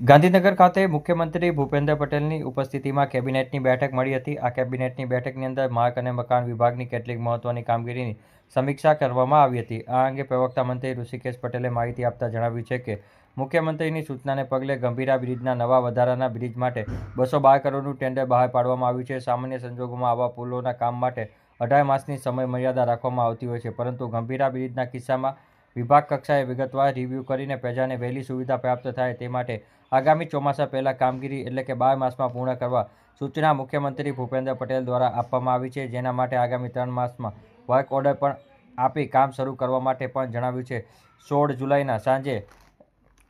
ગાંધીનગર ખાતે મુખ્યમંત્રી ભૂપેન્દ્ર પટેલની ઉપસ્થિતિમાં કેબિનેટની બેઠક મળી હતી. આ કેબિનેટની બેઠકની અંદર માર્ગ અને મકાન વિભાગની કેટલીક મહત્વની કામગીરીની સમીક્ષા કરવામાં આવી હતી. આ અંગે પ્રવક્તા મંત્રી ઋષિકેશ પટેલે માહિતી આપતા જણાવ્યું છે કે, મુખ્યમંત્રીની સૂચનાને પગલે ગંભીરા બ્રિજના નવા વધારાના બ્રિજ માટે બસો બાર કરોડનું ટેન્ડર બહાર પાડવામાં આવ્યું છે. સામાન્ય સંજોગોમાં આવા પુલોના કામ માટે અઢાર માસની સમય મર્યાદા રાખવામાં આવતી હોય છે, પરંતુ ગંભીરા બ્રિજના કિસ્સામાં વિભાગ કક્ષાએ વિગતવાર રિવ્યૂ કરીને પ્રજાને વહેલી સુવિધા પ્રાપ્ત થાય તે માટે આગામી ચોમાસા પહેલાં કામગીરી એટલે કે બાર માસમાં પૂર્ણ કરવા સૂચના મુખ્યમંત્રી ભૂપેન્દ્ર પટેલ દ્વારા આપવામાં આવી છે. જેના માટે આગામી ત્રણ માસમાં વર્ક ઓર્ડર પણ આપી કામ શરૂ કરવા માટે પણ જણાવ્યું છે. સોળ જુલાઈના સાંજે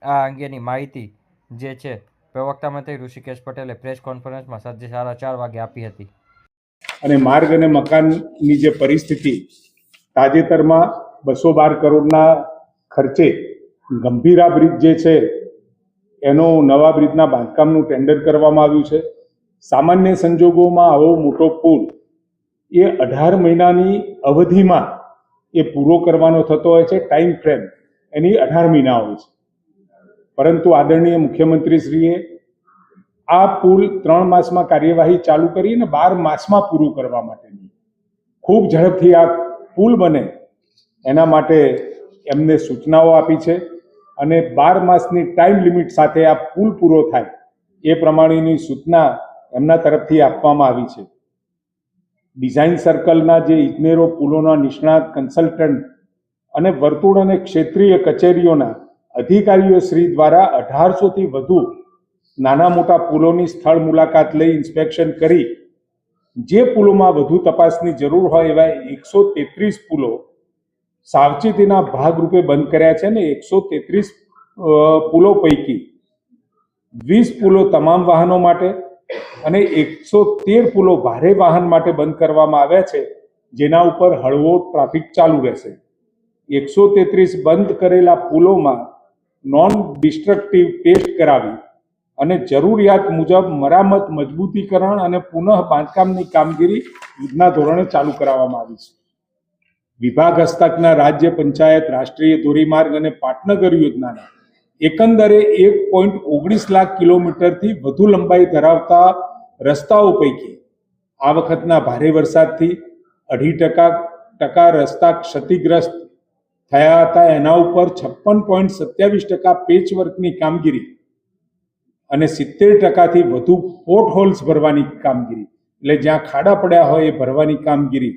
આ અંગેની માહિતી જે છે, પ્રવક્તા મંત્રી ઋષિકેશ પટેલે પ્રેસ કોન્ફરન્સમાં સાંજે સાડા ચાર વાગે આપી હતી. અને માર્ગ અને મકાનની જે પરિસ્થિતિ તાજેતરમાં બસો બાર કરોડના ખર્ચે ગંભીરા બ્રિજ જે છે એનો નવા બ્રિજના બાંધકામનું ટેન્ડર કરવામાં આવ્યું છે. સામાન્ય સંજોગોમાં આવો મોટો પુલ એ અઢાર મહિનાની અવધિમાં એ પૂરો કરવાનો થતો હોય છે ટાઈમ ફ્રેમ એની અઢાર મહિના હોય છે. પરંતુ આદરણીય મુખ્યમંત્રીશ્રીએ આ પુલ ત્રણ માસમાં કાર્યવાહી ચાલુ કરી અને બાર માસમાં પૂરું કરવા માટેની. ખૂબ ઝડપથી આ પુલ બને. એના માટે એમને સૂચનાઓ આપી છે. અને બાર માસની ટાઈમ લિમિટ સાથે આ પુલ પૂરો થાય, એ પ્રમાણેની સૂચના એમના તરફથી આપવામાં આવી છે. ડિઝાઇન સર્કલના જે ઇજનેરો, પુલોના નિષ્ણાત કન્સલ્ટન્ટ અને વર્તુળ અને ક્ષેત્રીય કચેરીઓના અધિકારીઓ શ્રી દ્વારા અઢારસોથી વધુ નાના મોટા પુલોની સ્થળ મુલાકાત લઈ ઇન્સ્પેક્શન કરી. જે પુલોમાં વધુ તપાસની જરૂર હોય એવા એકસો તેત્રીસ પુલો સાવચેતીના ભાગરૂપે બંધ કર્યા છે ને એકસો તેત્રીસ પુલો પૈકી. વીસ પુલો તમામ વાહનો માટે અને એકસો તેર પુલો ભારે વાહન માટે બંધ કરવામાં આવ્યા છે, જેના ઉપર હળવો ટ્રાફિક ચાલુ રહેશે. એકસો તેત્રીસ બંધ કરેલા પુલોમાં નોન ડિસ્ટ્રક્ટિવ ટેસ્ટ કરાવી અને જરૂરિયાત મુજબ મરામત, મજબૂતીકરણ અને પુનઃ બાંધકામની કામગીરી યુદ્ધના ધોરણે ચાલુ કરાવવામાં આવી છે. વિભાગ હસ્તકના રાજ્ય પંચાયત, રાષ્ટ્રીય ધોરીમાર્ગ અને પાટનગર યોજનાના એકંદરે એક પોઈન્ટ ઓગણીસ લાખ કિલોમીટરથી વધુ લંબાઈ ધરાવતા રસ્તાઓ પૈકી આ વખતના ભારે વરસાદથી અઢી ટકા ટકા રસ્તા ક્ષતિગ્રસ્ત થયા હતા. એના ઉપર છપ્પન પોઈન્ટ સત્યાવીસ ટકા પેચવર્કની કામગીરી અને સિત્તેર ટકાથી વધુ પોર્ટ હોલ્સ ભરવાની કામગીરી. એટલે જ્યાં ખાડા પડ્યા હોય એ ભરવાની કામગીરી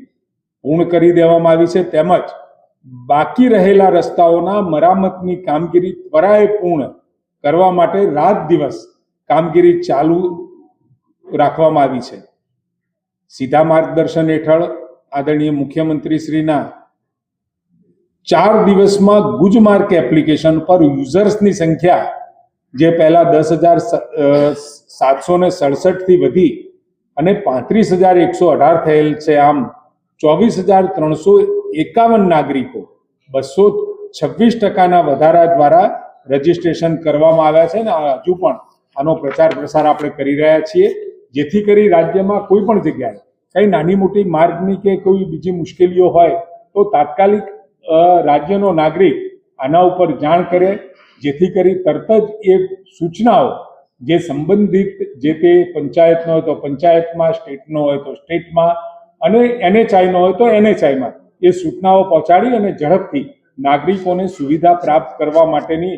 પૂર્ણ કરી દેવામાં આવી છે તેમજ બાકી રહેલા રસ્તાઓના મરામતની કામગીરી ત્વરાએ પૂર્ણ કરવા માટે રાત દિવસ કામગીરી ચાલુ રાખવામાં આવી છે. સીધા માર્ગદર્શન હેઠળ આદરણીય મુખ્યમંત્રીશ્રીના ચાર દિવસમાં ગુજમાર્ક એપ્લિકેશન પર યુઝર્સની સંખ્યા જે પહેલા દસ હજાર સાતસો ને સડસઠથી વધી અને પાંત્રીસ હજાર એકસો અઢાર થયેલ છે આમ ચોવીસ હજાર ત્રણસો એકાવન નાગરિકો બસો છવ્વીસ ટકાના વધારા દ્વારા રજીસ્ટ્રેશન કરવામાં આવ્યા છે ને હજુ પણ આનો પ્રચાર પ્રસાર આપણે કરી રહ્યા છીએ. જેથી કરી રાજ્યમાં કોઈ પણ જગ્યાએ કંઈ નાની મોટી માર્ગની કે કોઈ બીજી મુશ્કેલીઓ હોય તો તાત્કાલિક રાજ્યનો નાગરિક આના ઉપર જાણ કરે. જેથી કરી તરત જ એ સૂચનાઓ જે સંબંધિત જે તે પંચાયતનો હોય તો પંચાયતમાં, સ્ટેટનો હોય તો સ્ટેટમાં અને એનએચઆઈનો હોય તો એનએચઆઈમાં. એ સૂચનાઓ પહોંચાડી અને ઝડપથી નાગરિકોને સુવિધા પ્રાપ્ત કરવા માટેની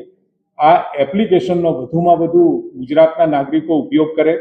આ એપ્લિકેશનનો વધુમાં વધુ ગુજરાતના નાગરિકો ઉપયોગ કરે.